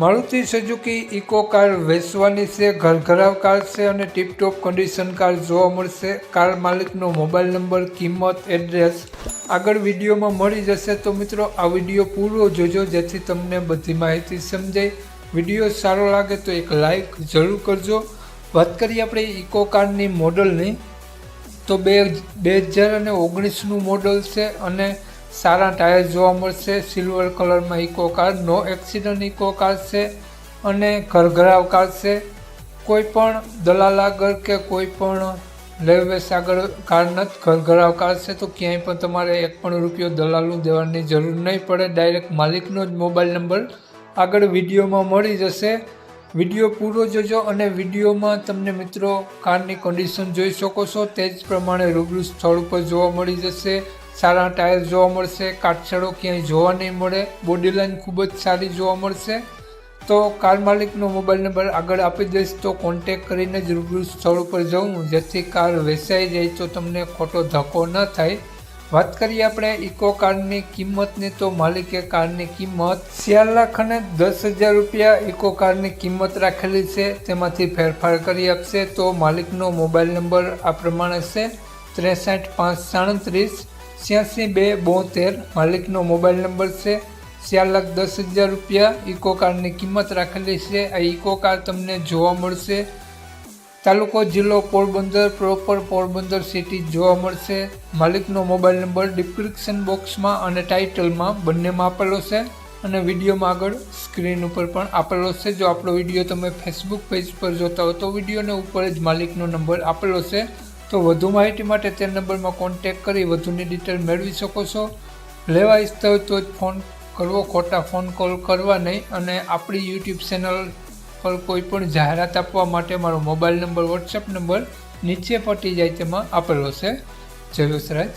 Maruti Suzuki eco car વેચવાની છે, ઘરઘરાવ car છે અને ટીપટોપ કન્ડિશન કાર જોવા મળશે. કાર માલિકનો મોબાઈલ નંબર કિંમત એડ્રેસ આગળ વિડીયોમાં મળી જશે. તો મિત્રો, આ વીડિયો પૂરો જોજો, જેથી તમને બધી માહિતી સમજાય. વીડિયો સારો લાગે તો એક લાઈક જરૂર કરજો. વાત કરીએ આપણે ઇકો કારની મોડલની તો બે બે હજાર અને ઓગણીસનું મોડલ છે અને સારા ટાયર જોવા મળશે, સિલ્વર કલરમાં ઇકો કાર, નો એક્સિડન્ટ ઇકો કાર છે અને ઘરઘરાવ કાર છે. કોઈ પણ દલાલ આગળ કે કોઈ પણ લેવેસ આગળ કાર નથી ઘરઘરાવ કાર છે, તો ક્યાંય પણ તમારે એક પણ રૂપિયો દલાલનું દેવાની જરૂર નહીં પડે. ડાયરેક્ટ માલિકનો જ મોબાઈલ નંબર આગળ વિડીયોમાં મળી જશે. વીડિયો પૂરો જોજો અને વિડીયોમાં તમને મિત્રો, કારની કન્ડિશન જોઈ શકો છો. તે જ પ્રમાણે રૂબરૂ સ્થળ ઉપર જોવા મળી જશે. સારા ટાયર જોવા મળશે કાટછડો ક્યાંય જોવા નહીં મળે બોડી લાઇન ખૂબ જ સારી જોવા મળશે. તો કાર માલિકનો મોબાઈલ નંબર આગળ આપી દઈશ, તો કોન્ટેક કરીને જ રૂબરૂ સ્થળ ઉપર જવું જેથી કાર વેચાઈ જાય તો તમને ખોટો ધક્કો ન થાય. વાત કરીએ આપણે ઇકો કારની કિંમતની, તો માલિકે કારની કિંમત ચાર લાખ અને દસ હજાર રૂપિયા ઇકો કારની કિંમત રાખેલી છે. તેમાંથી ફેરફાર કરી આપશે, તો માલિકનો મોબાઈલ નંબર આ પ્રમાણે છે, ત્રેસઠ પાંચ સાડત્રીસ છ્યાસી બે બોતેર માલિકનો મોબાઈલ નંબર છે. ચાર દસ હજાર રૂપિયા ઇકો કારની કિંમત રાખેલી છે. આ ઇકો કાર તમને જોવા મળશે. તાલુકો, જિલ્લો, પોરબંદર, પ્રોપર પોરબંદર સિટી જોવા મળશે. માલિકનો મોબાઈલ નંબર ડિસ્ક્રિપ્શન બોક્સમાં અને ટાઇટલમાં બંનેમાં આપેલો છે. અને વિડીયોમાં આગળ સ્ક્રીન ઉપર પણ આપેલો છે. જો આપણો વીડિયો તમે ફેસબુક પેજ પર જોતા હો તો વિડીયોને ઉપર જ માલિકનો નંબર આપેલો છે. તો વધુ માહિતી માટે તે નંબરમાં કોન્ટેક કરી વધુની ડિટેલ મેળવી શકો છો. લેવા ઈચ્છતા હોય તો જ ફોન કરવો, ખોટા ફોન કોલ કરવા નહીં અને આપણી યુટ્યુબ ચેનલ પર કોઈ પણ જાહેરાત આપવા માટે મારો મોબાઈલ નંબર વોટ્સએપ નંબર નીચે પટી જાય તેમાં આપેલો છે. જય વસરાજ